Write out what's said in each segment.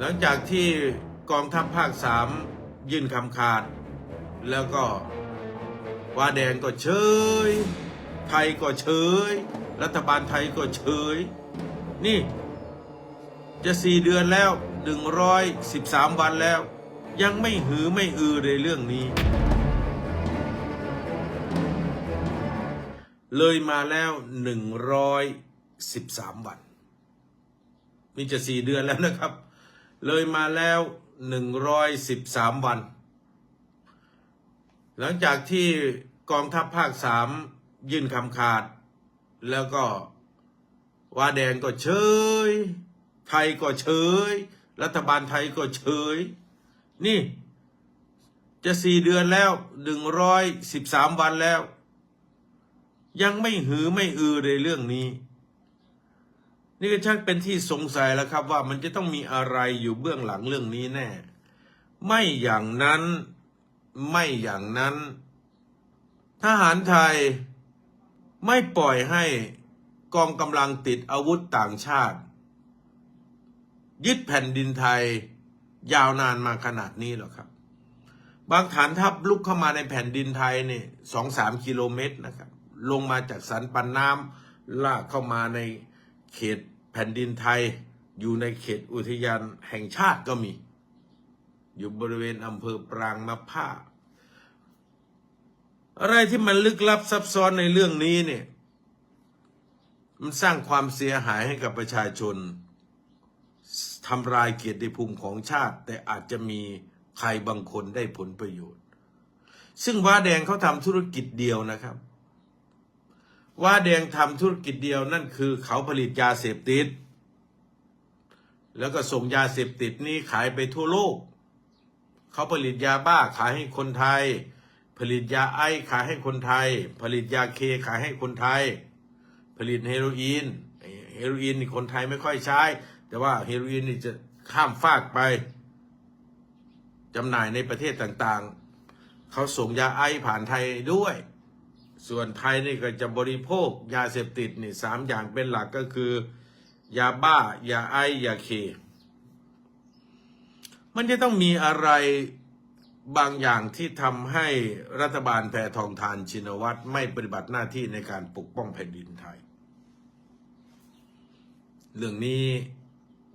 หลังจากที่กองทัพภาคสามยื่นคำขาด แล้วก็วาแดงก็เฉย ไทยก็เฉย รัฐบาลไทยก็เฉย นี่จะสี่เดือนแล้วหนึ่งร้อยสิบสามวันแล้ว ยังไม่หือไม่อือในเรื่องนี้ เลยมาแล้วหนึ่งร้อยสิบสามวัน นี่จะสี่เดือนแล้วนะครับ เลยมาแล้วหนึ่งร้อยสิบสามวัน หลังจากที่กองทัพภาคสามยื่นคำขาด แล้วก็วาแดงก็เฉย ไทยก็เฉย รัฐบาลไทยก็เฉย นี่จะสี่เดือนแล้วหนึ่งร้อยสิบสามวันแล้ว ยังไม่หือไม่อือในเรื่องนี้ นี่ก็ชักเป็นที่สงสัยแล้วครับว่ามันจะต้องมีอะไรอยู่เบื้องหลังเรื่องนี้แน่ ไม่อย่างนั้นไม่อย่างนั้น ทหารไทยไม่ปล่อยให้กองกำลังติดอาวุธต่างชาติ ยึดแผ่นดินไทยยาวนานมาขนาดนี้หรอกครับ บางฐานทัพลุกเข้ามาในแผ่นดินไทยนี่สองสามกิโลเมตรนะครับ ลงมาจากสันปันน้ำลากเข้ามาใน เขตแผ่นดินไทย อยู่ในเขตอุทยานแห่งชาติก็มี อยู่บริเวณอำเภอปรางมะผ้า อะไรที่มันลึกลับซับซ้อนในเรื่องนี้เนี่ย มันสร้างความเสียหายให้กับประชาชนทำลายเกียรติภูมิของชาติ แต่อาจจะมีใครบางคนได้ผลประโยชน์ ซึ่งว้าแดงเขาทำธุรกิจเดียวนะครับ ว้าแดงทำธุรกิจเดียวนั่นคือเขาผลิตยาเสพติด แล้วก็ส่งยาเสพติดนี้ขายไปทั่วโลก เขาผลิตยาบ้าขายให้คนไทย ผลิตยาไอขายให้คนไทย ผลิตยาเคขายให้คนไทย ผลิตเฮโรอีนเฮโรอีนคนไทยไม่ค่อยใช้ แต่ว่าเฮโรอีนนี่จะข้ามฟากไปจำหน่ายในประเทศต่างๆ เขาส่งยาไอผ่านไทยด้วย ส่วนไทยนี่ก็จะบริโภคยาเสพติดนี่สามอย่างเป็นหลักก็คือ ยาบ้ายาไอยาเค มันจะต้องมีอะไรบางอย่างที่ทำให้รัฐบาลแพทองทานชินวัตรไม่ปฏิบัติหน้าที่ในการปกป้องแผ่นดินไทย เรื่องนี้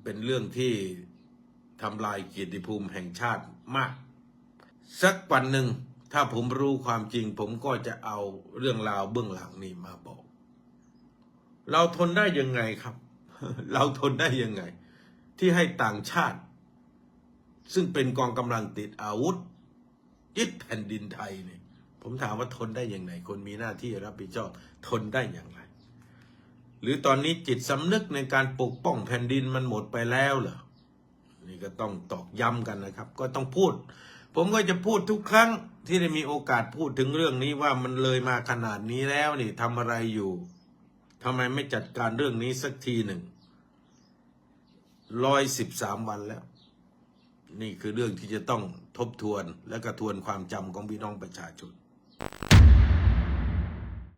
เป็นเรื่องที่ทำลายเกียรติภูมิแห่งชาติมาก สักวันหนึ่ง ถ้าผมรู้ความจริง ผมก็จะเอาเรื่องราวเบื้องหลังนี้มาบอก เราทนได้ยังไงครับ เราทนได้ยังไง ที่ให้ต่างชาติ ซึ่งเป็นกองกำลังติดอาวุธยึดแผ่นดินไทยเนี่ย ผมถามว่าทนได้ยังไง คนมีหน้าที่รับผิดชอบทนได้อย่างไร หรือตอนนี้จิตสำนึกในการปกป้องแผ่นดินมันหมดไปแล้วเหรอนี่ก็ต้องตอกย้ำกันนะครับ ก็ต้องพูด ผมก็จะพูดทุกครั้งที่ได้มีโอกาสพูดถึงเรื่องนี้ว่ามันเลยมาขนาดนี้แล้วนี่ทำอะไรอยู่ทำไมไม่จัดการเรื่องนี้สักทีหนึ่งร้อยสิบสามวันแล้ว นี่คือเรื่องที่จะต้องทบทวนและกระทวนความจำของพี่น้องประชาชน